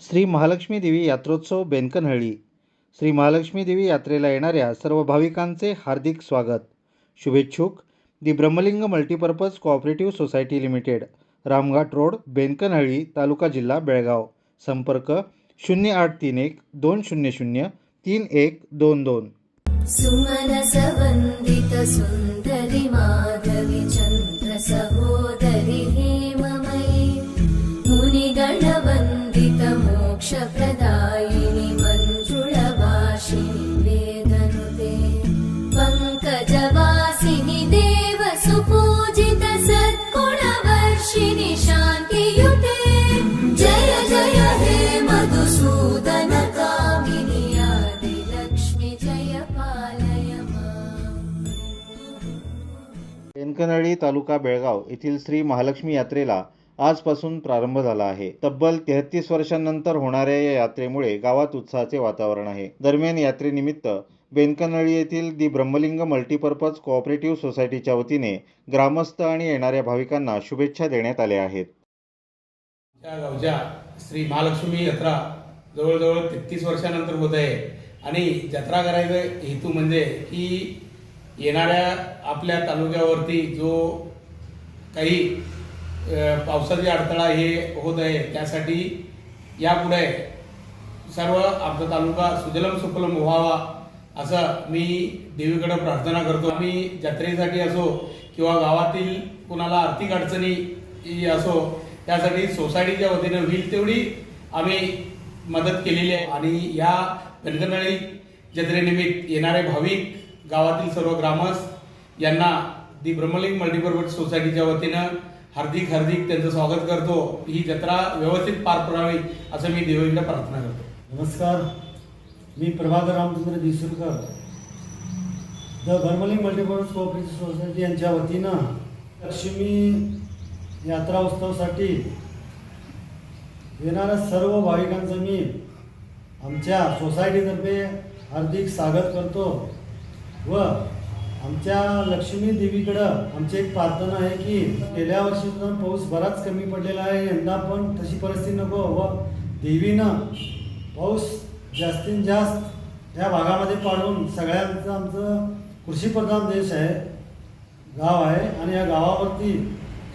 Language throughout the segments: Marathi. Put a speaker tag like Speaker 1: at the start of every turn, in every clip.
Speaker 1: श्री महालक्ष्मी देवी यात्रोत्सव बेनकनहळ्ळी. श्री महालक्ष्मी देवी यात्रेला येणाऱ्या सर्व भाविकांचे हार्दिक स्वागत. शुभेच्छुक. The Brahmaling multipurpose cooperative society limited Ramghat road Benakanahalli taluka जिल्हा बेळगाव. संपर्क शून्य आठ तीन एक दोन शून्य शून्य तीन एक दोन दोन.
Speaker 2: सुमनसवन्दित सुन्दरि माधवि चन्द्र मोक्षप्रदायिनि मञ्जुळवासिनि वेदनुते पङ्कजवासिनि देव सुपूजित सद्गुणवर्षिणि शान्तियुते। जय जय हे मधुसूदन आदिलक्ष्मि जय पालय
Speaker 1: बेनकनहळ्ळी तालुका बेळगाव येथील श्री महालक्ष्मी यात्रेला आजपासून प्रारंभ झाला आहे. तब्बल तेहतीस वर्षांनंतर होणाऱ्या या यात्रेमुळे गावात उत्साहाचे वातावरण आहे. दरम्यान यात्रेनिमित्त बेनकनळी येथील दी ब्रह्मलिंग मल्टीपर्पज कोऑपरेटिव्ह सोसायटीच्या वतीने ग्रामस्थ आणि येणाऱ्या भाविकांना शुभेच्छा देण्यात आल्या आहेत.
Speaker 3: त्या गावच्या श्री महालक्ष्मी यात्रा जवळजवळ तेहतीस वर्षानंतर होत आहे. आणि जत्रा करायचा हेतू म्हणजे की येणाऱ्या आपल्या तालुक्यावरती जो काही पावसाची अडथळा हे होत आहे. त्यासाठी यापुढे सर्व आमचा तालुका सुजलम सुफलम व्हावा असं मी देवीकडे प्रार्थना करतो. आम्ही जत्रेसाठी असो किंवा गावातील कुणाला आर्थिक अडचणी असो त्यासाठी सोसायटीच्या वतीनं होईल तेवढी आम्ही मदत केलेली आहे. आणि या कणकणळी जत्रेनिमित्त येणारे भाविक गावातील सर्व ग्रामस्थ यांना दी ब्रह्मलिंग मल्टीपर्पज सोसायटीच्या वतीनं हार्दिक हार्दिक त्यांचं स्वागत करतो. ही जत्रा व्यवस्थित पार पडावी असं मी देवीला प्रार्थना करतो.
Speaker 4: नमस्कार. मी Prabhakar Ramchandra Disurkar. The Dharmaling multipurpose cooperative society यांच्या वतीनं लक्ष्मी यात्रा उत्सवासाठी येणाऱ्या सर्व भाविकांचं मी आमच्या सोसायटीतर्फे हार्दिक स्वागत करतो व आमच्या लक्ष्मी देवीकडं आमची एक प्रार्थना आहे की गेल्या वर्षी पाऊस बराच कमी पडलेला आहे. यंदा पण तशी परिस्थिती नको. व देवीनं पाऊस जास्तीत जास्त या भागामध्ये पाडून सगळ्यांचं आमचं कृषीप्रधान देश आहे गाव आहे. आणि या गावावरती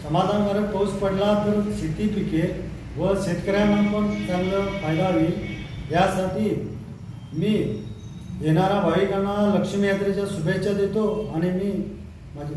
Speaker 4: समाधानकारक पाऊस पडला तर शेती पिके व शेतकऱ्यांना पण चांगलं फायदा होईल. यासाठी मी येणाऱ्या भाविकांना लक्ष्मी यात्रेच्या शुभेच्छा देतो आणि मी माझे